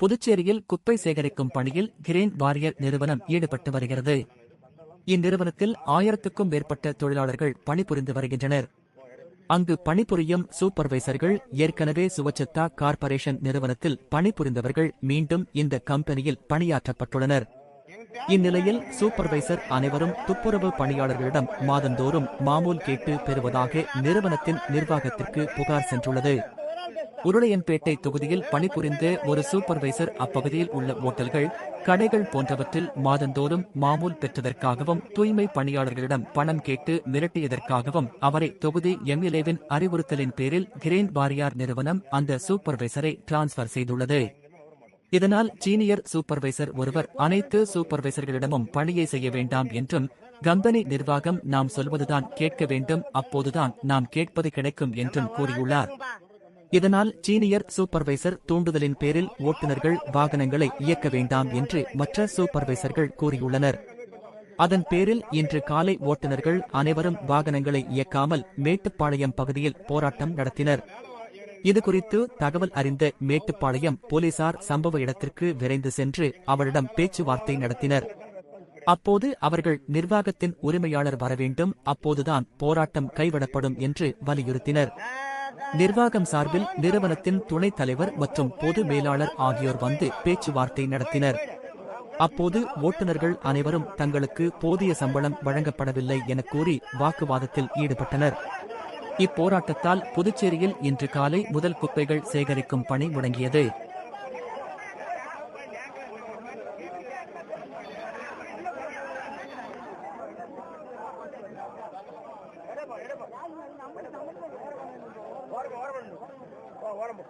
புதுச்சேரியில் குப்பை சேகரிக்கும் பணியில் கிரேன் வாரியர் நிறுவனம் ஈடுபட்டு வருகிறது. இந்நிறுவனத்தில் ஆயிரத்துக்கும் மேற்பட்ட தொழிலாளர்கள் பணிபுரிந்து வருகின்றனர். அங்கு பணிபுரியும் சூப்பர்வைசர்கள் ஏற்கனவே சுவச்சத்தா கார்ப்பரேஷன் நிறுவனத்தில் பணிபுரிந்தவர்கள் மீண்டும் இந்த கம்பெனியில் பணியாற்றப்பட்டுள்ளனர். இந்நிலையில் சூப்பர்வைசர் அனைவரும் துப்புரவு பணியாளர்களிடம் மாதந்தோறும் மாமூல் கேட்டு பெறுவதாக நிறுவனத்தின் நிர்வாகத்திற்கு புகார் சென்றுள்ளது. உருளையன்பேட்டை தொகுதியில் பணிபுரிந்த ஒரு சூப்பர்வைசர் அப்பகுதியில் உள்ள ஓட்டல்கள் கடைகள் போன்றவற்றில் மாதந்தோறும் மாமூல் பெற்றதற்காகவும் தூய்மை பணியாளர்களிடம் பணம் கேட்டு மிரட்டியதற்காகவும் அவரை தொகுதி எம்எல்ஏவின் அறிவுறுத்தலின் பேரில் கிரேன் வாரியார் நிறுவனம் அந்த சூப்பர்வைசரை டிரான்ஸ்பர் செய்துள்ளது. இதனால் சீனியர் சூப்பர்வைசர் ஒருவர் அனைத்து சூப்பர்வைசர்களிடமும் பணியை செய்ய வேண்டாம் என்றும் கம்பெனி நிர்வாகம் நாம் சொல்வதுதான் கேட்க வேண்டும் அப்போதுதான் நாம் கேட்பது கிடைக்கும் என்றும் கூறியுள்ளார். இதனால் சீனியர் சூப்பர்வைசர் தூண்டுதலின் பேரில் ஓட்டுநர்கள் வாகனங்களை இயக்க வேண்டாம் என்று மற்ற சூப்பர்வைசர்கள் கூறியுள்ளனர். அதன் பேரில் இன்று காலை ஓட்டுநர்கள் அனைவரும் வாகனங்களை இயக்காமல் மேட்டுப்பாளையம் பகுதியில் போராட்டம் நடத்தினர். இதுகுறித்து தகவல் அறிந்த மேட்டுப்பாளையம் போலீசார் சம்பவ இடத்திற்கு விரைந்து சென்று அவரிடம் பேச்சுவார்த்தை நடத்தினர். அப்போது அவர்கள் நிர்வாகத்தின் உரிமையாளர் வரவேண்டும் அப்போதுதான் போராட்டம் கைவிடப்படும் என்று வலியுறுத்தினர். நிர்வாகம் சார்பில் நிறுவனத்தின் துணைத் தலைவர் மற்றும் பொது மேலாளர் ஆகியோர் வந்து பேச்சுவார்த்தை நடத்தினர். அப்போது ஓட்டுநர்கள் அனைவரும் தங்களுக்கு போதிய சம்பளம் வழங்கப்படவில்லை என கூறி வாக்குவாதத்தில் ஈடுபட்டனர். இப்போராட்டத்தால் புதுச்சேரியில் இன்று காலை முதல் குப்பைகள் சேகரிக்கும் பணி முடங்கியது. ஓரமா ஓரமா ஓரமா